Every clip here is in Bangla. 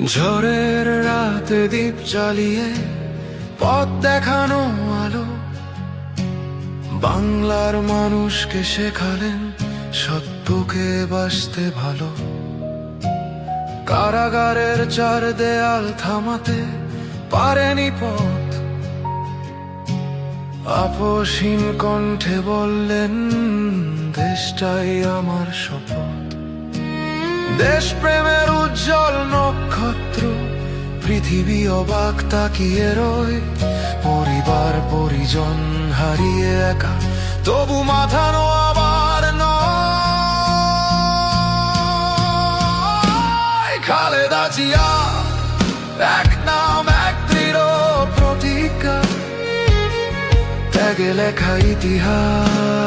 ঝড়ের রাতে দ্বীপ জ্বালিয়ে পথ দেখানো আলো। বাংলার মানুষকে শেখালেন সত্যকে বাসতে ভালো। কারাগারের চার দেয়াল থামাতে পারেনি পথ। আপসীন কণ্ঠে বললেন, দেশটাই আমার শপথ। দেশ প্রেমের উজ্জ্বল নক্ষত্র, পৃথিবী অবাক তাকিয়ে রয়, পরিবার, পরিজন হারিয়ে একা, তবু মাথানো আবার খালেদা জিয়া, এক নাম, এক দৃঢ় প্রতিজ্ঞা, ত্যাগে লেখা ইতিহাস,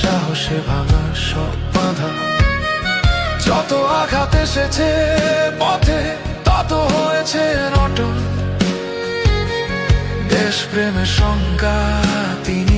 সাহসে ভাঙা সব যত আঘাত এসেছে পথে তত হয়েছে নটন দেশ প্রেমের সংজ্ঞা তিনি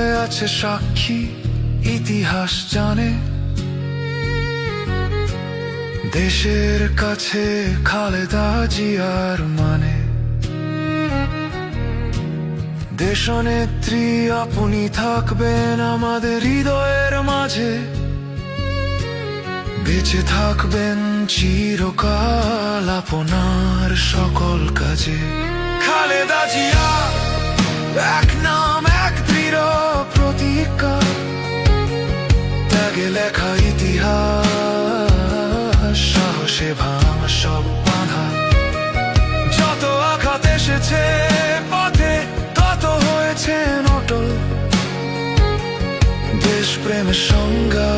সময়ে আছে সাক্ষী, ইতিহাস জানে। দেশের কাছে খালেদা জিয়ার মানে। দেশনেত্রী আপনি থাকবেন আমাদের হৃদয়ের মাঝে। বেঁচে থাকবেন চিরকাল আপনার সকল কাজে। খালেদা জিয়া! এসেছে পথে তত হয়েছে নটল। দেশপ্রেমের সংজ্ঞা।